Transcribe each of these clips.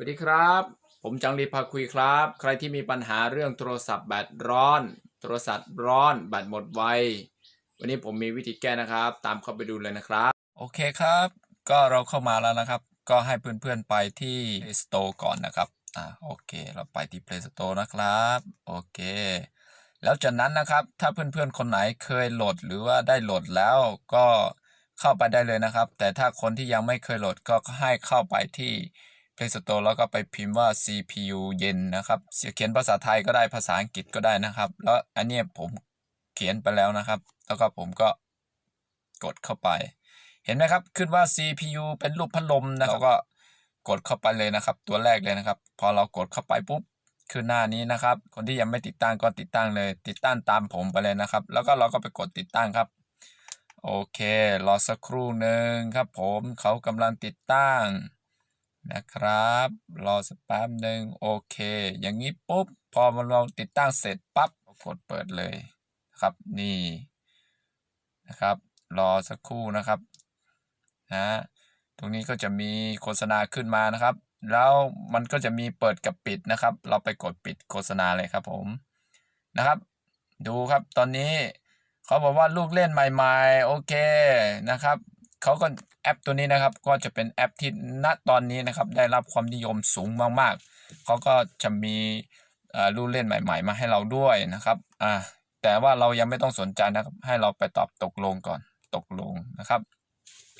สวัสดีครับ ผมจังรีพาคุยครับ ใครที่มีปัญหาเรื่องโทรศัพท์แบตร้อน โทรศัพท์ร้อนแบตหมดไว วันนี้ผมมีวิธีแก้นะครับ ตามเข้าไปดูเลยนะครับ โอเคครับ ก็เราเข้ามาแล้วนะครับ ก็ให้เพื่อนๆไปที่ Play Store ก่อนนะครับ อ่าโอเค เราไปที่ Play Store นะครับ โอเค แล้วจากนั้นนะครับ ถ้าเพื่อนๆ คนไหนเคยโหลดหรือว่าได้โหลดแล้วก็เข้าไปได้เลยนะครับ แต่ถ้าคนที่ยังไม่เคยโหลดก็ให้เข้าไปที่ Play Store แล้วก็ไปพิมพ์ว่า CPU เย็นนะครับเขียนภาษาไทยก็ได้ภาษาอังกฤษก็ได้นะครับ แล้วอันนี้ผมเขียนไปแล้วนะครับ แล้วก็ผมก็กดเข้าไป เห็นไหมครับขึ้นว่า CPU เป็นรูปพัดลมนะเราก็กดเข้าไปเลยนะครับ ตัวแรกเลยนะครับ พอเรากดเข้าไปปุ๊บขึ้นหน้านี้นะครับ คนที่ยังไม่ติดตั้งก็ติดตั้งเลย ติดตั้งตามผมไปเลยนะครับ แล้วก็เราก็ไปกดติดตั้งครับโอเครอสักครู่หนึ่งครับ ผมเขากำลังติดตั้ง นะครับ รอสักแป๊บหนึ่งโอเค อย่างนี้ปุ๊บ พอมันเราติดตั้งเสร็จปั๊บกดเปิดเลยครับนี่นะครับ รอสักครู่นะครับนะตรงนี้ก็จะมีโฆษณาขึ้นมานะครับ แล้วมันก็จะมีเปิดกับปิดนะครับ เราไปกดปิดโฆษณาเลยครับผมนะครับ ดูครับตอนนี้เขาบอกว่าลูกเล่นใหม่ ๆ โอเคนะครับ เขาก็แอปตัวนี้นะครับ ก็จะเป็นแอปที่ณตอนนี้นะครับ ได้รับความนิยมสูงมากๆเขาก็จะมีลูเล่นใหม่ ๆ มาให้เราด้วยนะครับอ่าแต่ว่าเรายังไม่ต้องสนใจนะครับ ให้เราไปตอบตกลงก่อนตกลงนะครับ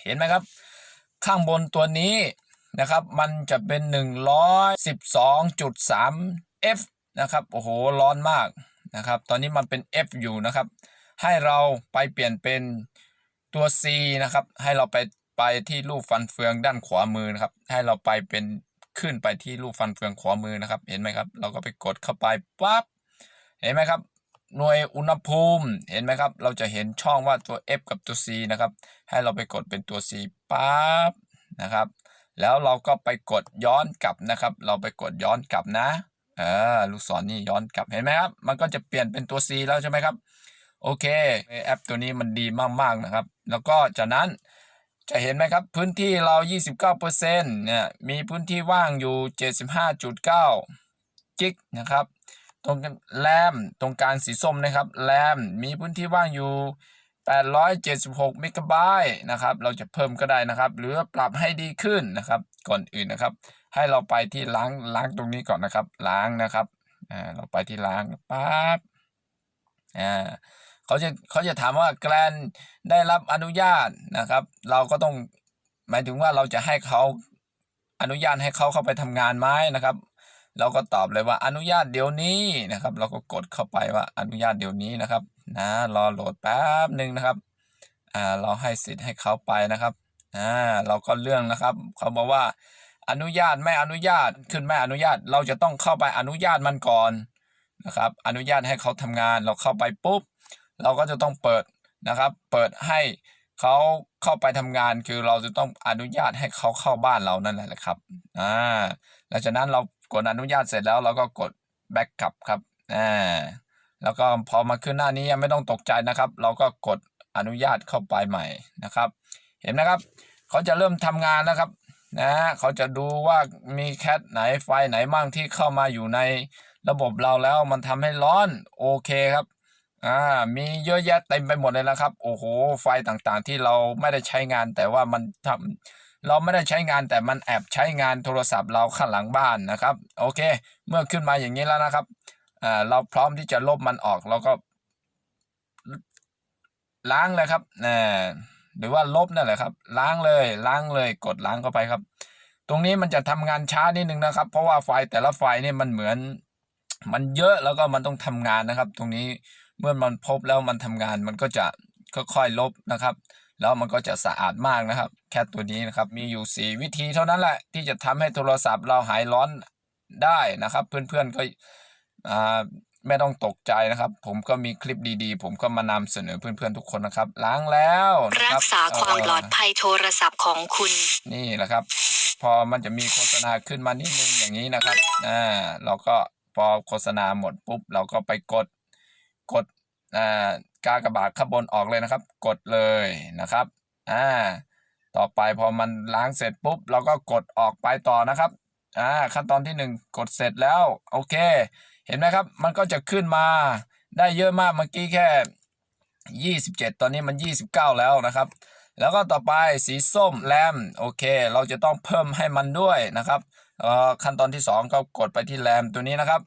เห็นไหมครับ ข้างบนตัวนี้นะครับ มันจะเป็น 112.3 F นะครับโอ้โหร้อนมากนะครับ ตอนนี้มันเป็น F อยู่นะครับ ให้เราไปเปลี่ยนเป็น ตัว C นะครับ ให้เราไปไปที่รูปฟันเฟืองด้านขวามือนะครับ ให้เราไปเป็นขึ้นไปที่รูปฟันเฟืองขวามือนะครับ เห็นไหมครับ เราก็ไปกดเข้าไปปั๊บเห็นไหมครับ หน่วยอุณหภูมิเห็นไหมครับ เราจะเห็นช่องว่าตัว F กับตัว C นะครับ ให้เราไปกดเป็นตัว C ปั๊บนะครับ แล้วเราก็ไปกดย้อนกลับนะครับ เราไปกดย้อนกลับนะเออลูกศรนี่ย้อนกลับเห็นไหมครับ มันก็จะเปลี่ยนเป็นตัว C แล้วใช่ไหมครับ โอเคแอปตัวนี้มันดีมากๆนะครับ แล้วก็จากนั้นจะเห็นไหมครับ พื้นที่เรา 29%เนี่ยมีพื้นที่ว่างอยู่ 75.9 กิกนะครับ ตรงแรมตรงกางสีส้มนะครับแรมมีพื้นที่ว่างอยู่ 876เมกะไบต์นะครับ เราจะเพิ่มก็ได้นะครับ หรือปรับให้ดีขึ้นนะครับ ก่อนอื่นนะครับ ให้เราไปที่ล้างล้างตรงนี้ก่อนนะครับ ล้างนะครับอ่าเราไปที่ล้างปั๊บอ่า เขาจะเขาจะถามว่าแกรนได้รับอนุญาตนะครับ เราก็ต้องหมายถึงว่าเราจะให้เขาอนุญาตให้เขาเข้าไปทำงานไหมนะครับ เราก็ตอบเลยว่าอนุญาตเดี๋ยวนี้นะครับ เราก็กดเข้าไปว่าอนุญาตเดี๋ยวนี้นะครับนะรอโหลดแป๊บหนึ่งนะครับอ่าเราให้สิทธิ์ให้เขาไปนะครับอ่าเราก็เรื่องนะครับ เขาบอกว่าอนุญาตไม่อนุญาตขึ้นไม่อนุญาตเราจะต้องเข้าไปอนุญาตมันก่อนนะครับ อนุญาตให้เขาทำงานเราเข้าไปปุ๊บ เราก็จะต้องเปิดนะครับ เปิดให้เขาเข้าไปทำงานคือเราจะต้องอนุญาตให้เขาเข้าบ้านเรานั่นแหละครับอ่าหลังจากนั้นเรากดอนุญาตเสร็จแล้วเราก็กดแบ็กกลับครับอ่าแล้วก็พอมาขึ้นหน้านี้ยังไม่ต้องตกใจนะครับ เราก็กดอนุญาตเข้าไปใหม่นะครับ เห็นนะครับเขาจะเริ่มทำงานแล้วครับนะเขาจะดูว่ามีแคทไหนไฟไหนบ้างที่เข้ามาอยู่ในระบบเราแล้วมันทำให้ร้อนโอเคครับ อ่ามีเยอะแยะเต็มไปหมดเลยแล้วครับ โอ้โห ไฟต่างๆ ที่เราไม่ได้ใช้งานแต่ว่ามันทำเราไม่ได้ใช้งานแต่มันแอบใช้งานโทรศัพท์เราข้างหลังบ้านนะครับ โอเค เมื่อขึ้นมาอย่างนี้แล้วนะครับอ่าเราพร้อมที่จะลบมันออกเราก็ ล้างเลยครับนะหรือว่าลบนั่นแหละครับ ล้างเลย ล้างเลย กดล้างเข้าไปครับ ตรงนี้มันจะทำงานช้านิดนึงนะครับ เพราะว่าไฟแต่ละไฟนี่มันเหมือน มันเยอะแล้วก็มันต้องทำงานนะครับ ตรงนี้ เมื่อมันพบแล้วมันทำงานมันก็จะค่อยๆลบนะครับ แล้วมันก็จะสะอาดมากนะครับ แค่ตัวนี้นะครับมีอยู่ 4 วิธีเท่านั้นแหละ ที่จะทำให้โทรศัพท์เราหายร้อนได้นะครับ เพื่อนๆก็อ่าไม่ต้องตกใจนะครับ ผมก็มีคลิปดีๆ ผมก็มานำเสนอเพื่อนๆทุกคนนะครับ ล้างแล้วนะรัครักบษาความเอ่อปลอดภัยโทรศัพท์ของคุณ นี่แหละครับ พอมันจะมีโฆษณาขึ้นมานิดนึงอย่างนี้นะครับอ่าเราก็พอโฆษณาหมดปุ๊บ เราก็ไปกด กดอ่ากากบาทข้างบนออกเลยนะครับ กดเลยนะครับอ่าต่อไปพอมันล้างเสร็จปุ๊บเราก็กดออกไปต่อนะครับอ่าขั้นตอนที่หนึ่งกดเสร็จแล้วโอเค เห็นไหมครับ มันก็จะขึ้นมาได้เยอะมากเมื่อกี้แค่ 27 ตอนนี้มัน 29 แล้วนะครับ แล้วก็ต่อไปสีส้มแรมโอเค เราจะต้องเพิ่มให้มันด้วยนะครับเอ่อขั้นตอนที่ 2 ก็กดไปที่แรมตัวนี้นะครับ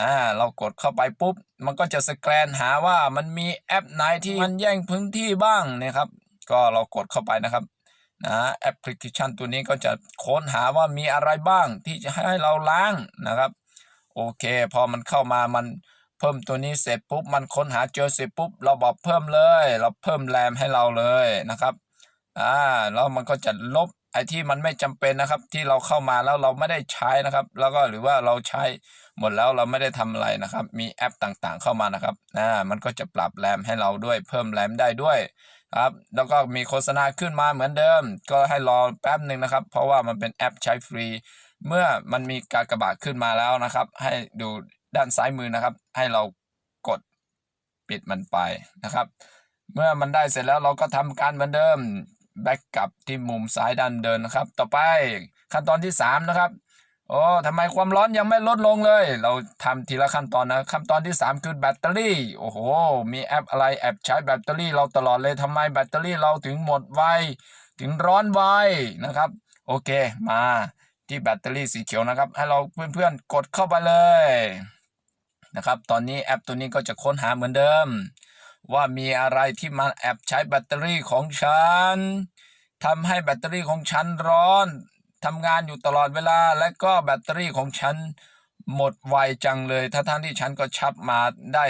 อ่าเรากดเข้าไปปุ๊บ มันก็จะสแกนหาว่ามันมีแอปไหนที่มันแย่งพื้นที่บ้างนะครับ ก็เรากดเข้าไปนะครับนะแอปพลิเคชันตัวนี้ก็จะค้นหาว่ามีอะไรบ้างที่จะให้เราล้างนะครับโอเค พอมันเข้ามามันเพิ่มตัวนี้เสร็จปุ๊บมันค้นหาเจอเสร็จปุ๊บ เราบอกเพิ่มเลย เราเพิ่มแรมให้เราเลยนะครับอ่าแล้วมันก็จะลบ ไอ้ที่มันไม่จำเป็นนะครับ ที่เราเข้ามาแล้วเราไม่ได้ใช้นะครับ แล้วก็หรือว่าเราใช้หมดแล้วเราไม่ได้ทำอะไรนะครับ มีแอปต่างๆ เข้ามานะครับอ่ามันก็จะปรับแรมให้เราด้วย เพิ่มแรมได้ด้วยครับแล้วก็มีโฆษณาขึ้นมาเหมือนเดิม ก็ให้รอแป๊บหนึ่งนะครับ เพราะว่ามันเป็นแอปใช้ฟรี เมื่อมันมีการกระบาดขึ้นมาแล้วนะครับ ให้ดูด้านซ้ายมือนะครับ ให้เรากดปิดมันไปนะครับ เมื่อมันได้เสร็จแล้วเราก็ทำการเหมือนเดิม แบ็กกลับที่มุมซ้ายด้านเดินนะครับ ต่อไปขั้นตอนที่ 3 นะครับโอ้ทำไมความร้อนยังไม่ลดลงเลย เราทำทีละขั้นตอนนะขั้นตอนที่ 3 คือแบตเตอรี่ โอ้โห มีแอปอะไรแอปใช้แบตเตอรี่เราตลอดเลยทำไมแบตเตอรี่เราถึงหมดไวถึงร้อนไวนะครับ โอเคมาที่แบตเตอรี่สีเขียวนะครับ ให้เราเพื่อนๆกดเข้าไปเลยนะครับ ตอนนี้แอปตัวนี้ก็จะค้นหาเหมือนเดิม ว่ามีอะไรที่มันแอบใช้แบตเตอรี่ของฉัน ทำให้แบตเตอรี่ของฉันร้อนทำงานอยู่ตลอดเวลา และก็แบตเตอรี่ของฉันหมดไวจังเลยทั้งทที่ฉันก็ชับมาได้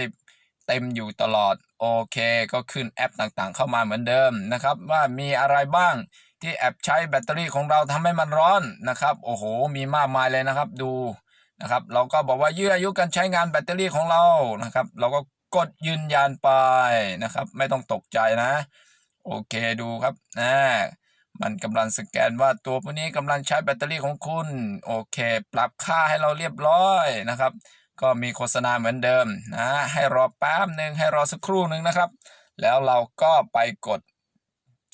เต็มอยู่ตลอด โอเค ก็ขึ้นแอปต่างๆ เข้ามาเหมือนเดิมนะครับ ว่ามีอะไรบ้างที่แอบใช้แบตเตอรี่ของเราทำให้มันร้อนนะครับ โอ้โห มีมากมายเลยนะครับดูนะครับเราก็บอกว่ายืดอายุการใช้งานแบตเตอรี่ของเรานะครับ เราก็กดยืนยันไปนะครับ ไม่ต้องตกใจนะ โอเคดูครับนะ มันกำลังสแกนว่าตัวพวกนี้กำลังใช้แบตเตอรี่ของคุณ โอเค ปรับค่าให้เราเรียบร้อยนะครับ ก็มีโฆษณาเหมือนเดิมนะให้รอแป๊บหนึ่งให้รอสักครู่หนึ่งนะครับ แล้วเราก็ไปกด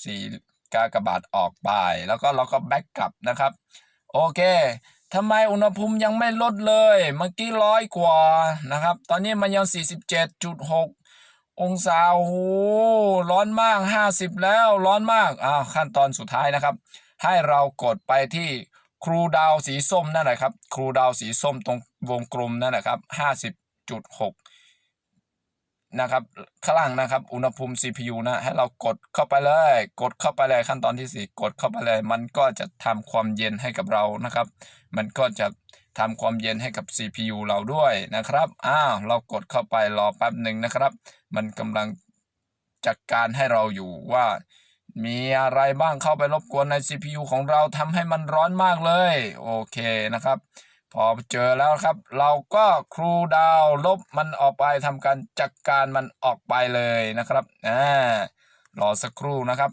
สีกากบาทออกไป แล้วก็เราก็แบ็กกลับนะครับ โอเคทำไมอุณหภูมิยังไม่ลดเลย เมื่อกี้ร้อยกว่านะครับ ตอนนี้มันยัง 47.6 องศาโอ้โหร้อนมาก 50 แล้วร้อนมากอ้าขั้นตอนสุดท้ายนะครับ ให้เรากดไปที่ครูดาวสีส้มนั่นแหละครับ ครูดาวสีส้มตรงวงกลมนั่นแหละครับ50.6นะครับข้างล่างนะครับ อุณหภูมิ CPU นะ ให้เรากดเข้าไปเลย กดเข้าไปเลยขั้นตอนที่ 4 กดเข้าไปเลย มันก็จะทำความเย็นให้กับเรานะครับ มันก็จะทำความเย็นให้กับ CPU เราด้วยนะครับอ้าวเรากดเข้าไปรอแป๊บหนึ่งนะครับ มันกำลังจัดการให้เราอยู่ว่า มีอะไรบ้างเข้าไปรบกวนใน CPU ของเราทำให้มันร้อนมากเลย โอเคนะครับ พอเจอแล้วครับ เราก็ครูดาวลบมันออกไปทำการจัดการมันออกไปเลยนะครับอ่ารอสักครู่นะครับ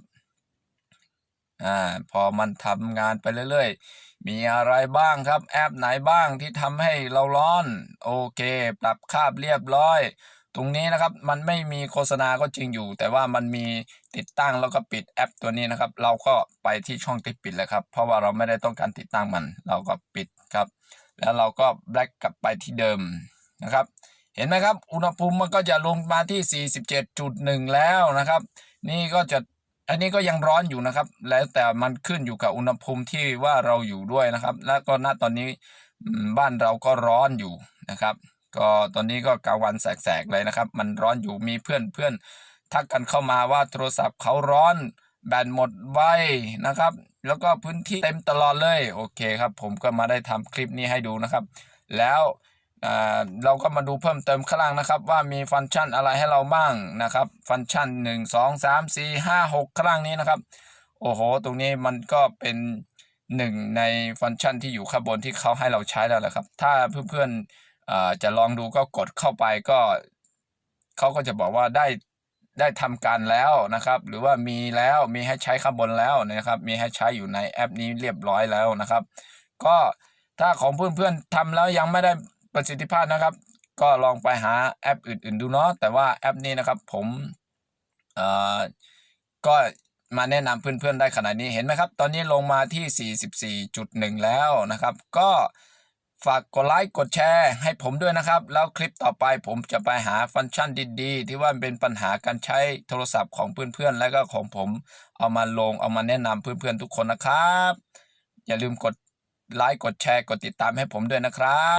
อ่าพอมันทำงานไปเรื่อยๆ มีอะไรบ้างครับ แอปไหนบ้างที่ทำให้เราร้อน โอเค ปรับคาบเรียบร้อย ตรงนี้นะครับมันไม่มีโฆษณาก็จริงอยู่ แต่ว่ามันมีติดตั้งแล้วก็ปิดแอปตัวนี้นะครับ เราก็ไปที่ช่องที่ปิดเลยครับ เพราะว่าเราไม่ได้ต้องการติดตั้งมัน เราก็ปิดครับ แล้วเราก็แบล็กกลับไปที่เดิมนะครับ เห็นไหมครับ อุณหภูมิมันก็จะลงมาที่ 47.1 แล้วนะครับ นี่ก็จะอันนี้ก็ยังร้อนอยู่นะครับ แล้วแต่มันขึ้นอยู่กับอุณหภูมิที่ว่าเราอยู่ด้วยนะครับ แล้วก็ณตอนนี้บ้านเราก็ร้อนอยู่นะครับ ก็ตอนนี้ก็กลางวันแสกๆเลยนะครับ มันร้อนอยู่มีเพื่อนเพื่อนทักกันเข้ามาว่าโทรศัพท์เขาร้อนแบตหมดไวนะครับ แล้วก็พื้นที่เต็มตลอดเลยโอเคครับ ผมก็มาได้ทำคลิปนี้ให้ดูนะครับ แล้วอ่าเราก็มาดูเพิ่มเติมข้างล่างนะครับ ว่ามีฟังก์ชันอะไรให้เราบ้างนะครับ ฟังก์ชัน 1 2 3 4 5 6 ข้างล่างนี้นะครับ โอ้โห ตรงนี้มันก็เป็นหนึ่งในฟังก์ชันที่อยู่ข้างบนที่เขาให้เราใช้แล้วแหละครับ ถ้าเพื่อนๆ จะลองดูก็กดเข้าไปก็เขาก็จะบอกว่าได้ได้ทำการแล้วนะครับ หรือว่ามีแล้วมีให้ใช้ข้างบนแล้วนะครับ มีให้ใช้อยู่ในแอปนี้เรียบร้อยแล้วนะครับ ก็ถ้าของเพื่อนๆทำแล้วยังไม่ได้ประสิทธิภาพนะครับ ก็ลองไปหาแอปอื่น ๆ ดูเนาะแต่ว่าแอปนี้นะครับผมเอ่อก็มาแนะนำเพื่อนๆได้ขนาดนี้เห็นไหมครับ ตอนนี้ลงมาที่ 44.1 แล้วนะครับ ก็ ฝากกดไลค์กดแชร์ให้ผมด้วยนะครับ แล้วคลิปต่อไปผมจะไปหาฟังก์ชันดีๆ ที่ว่าเป็นปัญหาการใช้โทรศัพท์ของเพื่อนๆ และก็ของผม เอามาลงเอามาแนะนำเพื่อนๆทุกคนนะครับ อย่าลืมกดไลค์กดแชร์กดติดตามให้ผมด้วยนะครับ